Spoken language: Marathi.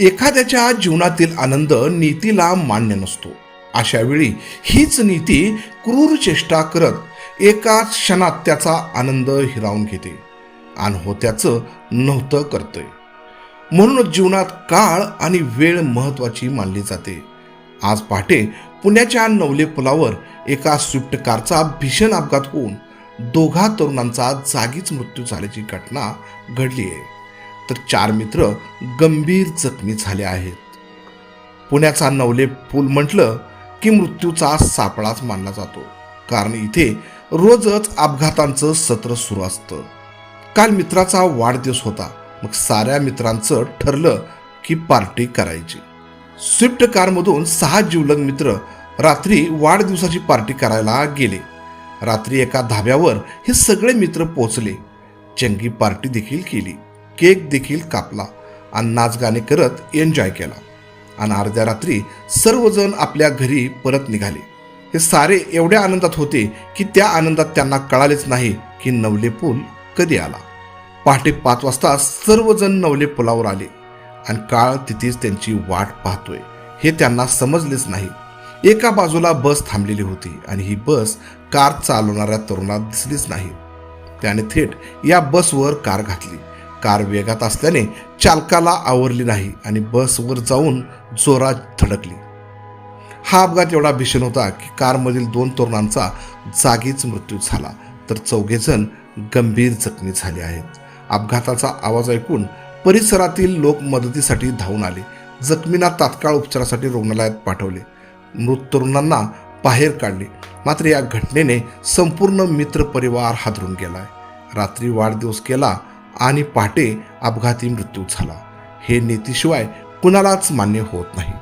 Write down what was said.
एखाद्याच्या जीवनातील आनंद नीतीला मान्य नसतो. अशा वेळी हीच नीती क्रूर चेष्टा करत एका क्षणात त्याचा आनंद हिरावून घेते आणि होत्याचं नव्हतं करतंय. म्हणूनच जीवनात काळ आणि वेळ महत्वाची मानली जाते. आज पहाटे पुण्याच्या नवले पुलावर एका स्विफ्ट कारचा भीषण अपघात होऊन दोघा तरुणांचा जागीच मृत्यू झाल्याची घटना घडली आहे. तर चार मित्र गंभीर जखमी झाले आहेत. पुण्याचा नवले पूल म्हटलं की मृत्यूचा सापळाच मानला जातो. कारण इथे रोजच अपघातांचं सत्र सुरू असतं. काल मित्राचा वाढदिवस होता. मग साऱ्या मित्रांचं ठरलं की पार्टी करायची. स्विफ्ट कारमधून सहा जीवलग मित्र रात्री वाढदिवसाची पार्टी करायला गेले. रात्री एका धाब्यावर हे सगळे मित्र पोचले. चंगी पार्टी देखील केली. केक देखील कापला आणि नाचगाणे करत एन्जॉय केला. आणि अर्ध्या रात्री सर्वजण आपल्या घरी परत निघाले. हे सारे एवढ्या आनंदात होते की त्या आनंदात त्यांना कळालेच नाही की नवले पूल कधी आला. पहाटे पाच वाजता सर्वजण नवले पुलावर आले आणि काळ तिथेच त्यांची वाट पाहतोय. हे त्यांना समजलेच नाही. एका बाजूला बस थांबलेली होती आणि ही बस कार चालवणाऱ्या तरुणात दिसलीच नाही. त्याने थेट या बसवर कार घातली. कार वेगात असल्याने चालकाला आवरली नाही आणि बसवर जाऊन जोरात धडकली. हा अपघात एवढा भीषण होता की कारमधील दोन तरुणांचा जागीच मृत्यू झाला. तर चौघेजण गंभीर जखमी झाले आहेत. अपघाताचा आवाज ऐकून परिसरातील लोक मदतीसाठी धावून आले. जखमींना तात्काळ उपचारासाठी रुग्णालयात पाठवले. मृत तरुणांना बाहेर काढले. मात्र या घटनेने संपूर्ण मित्र परिवार हादरून गेलाय. रात्री वाढदिवस केला आणि पहाटे अपघाती मृत्यू झाला. हे नीतीशिवाय कुणालाच मान्य होत नाही.